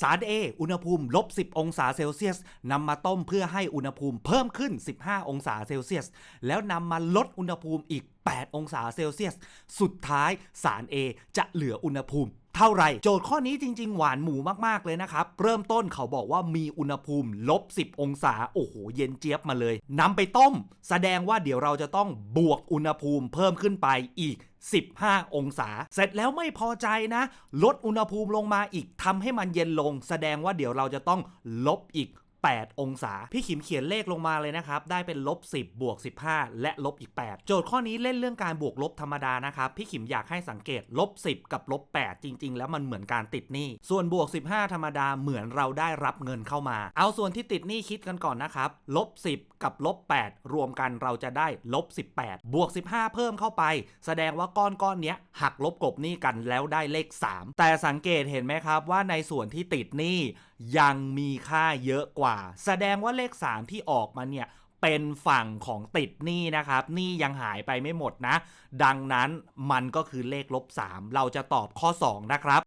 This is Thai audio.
สาร A อุณหภูมิลบ 10 องศาเซลเซียสนำมาต้มเพื่อให้อุณหภูมิเพิ่มขึ้น 15 องศาเซลเซียส แล้วนำมาลดอุณหภูมิอีก 8 องศาเซลเซียส สุดท้ายสาร A จะเหลืออุณหภูมิ เท่าไหรโจทย์ข้อนี้จริง ๆ หวานหมูมากๆเลยนะครับ เริ่มต้นเขาบอกว่ามีอุณหภูมิลบ 10 องศา โอ้โห เย็นเจี๊ยบมาเลยนำไปต้ม แสดงว่าเดี๋ยวเราจะต้องบวกอุณหภูมิเพิ่มขึ้นไปอีก15 องศา เสร็จแล้วไม่พอใจนะ ลดอุณหภูมิลงมาอีกทำให้มันเย็นลง แสดงว่าเดี๋ยวเราจะต้องลบอีก 8 องศา พี่ขิมเขียนเลขลงมาเลยนะครับ ได้เป็นลบ10บวก15 และลบอีก 8 โจทย์ข้อนี้เล่นเรื่องการบวกลบธรรมดานะครับ พี่ขิมอยากให้สังเกตลบ10 กับลบ8จริง ๆ แล้วมันเหมือนการติดหนี้ ส่วนบวก 15 ธรรมดาเหมือนเราได้รับเงินเข้ามา เอาส่วนที่ติดหนี้คิดกันก่อนนะครับลบ10 กับลบ8รวมกันเราจะได้ลบ18 บวก 15 เพิ่มเข้าไป แสดงว่าก้อนก้อนเนี้ยหักลบกบหนี้กันแล้วได้เลข 3 แต่สังเกตเห็นไหมครับว่าในส่วนที่ติดหนี้ยังมีค่าเยอะกว่าว่า แสดงว่าเลข 3 ที่ออกมาเนี่ยเป็นฝั่งของติดหนี้นะครับหนี้ยังหายไปไม่หมดนะ ดังนั้นมันก็คือเลขลบ 3 เราจะตอบข้อ 2 นะครับ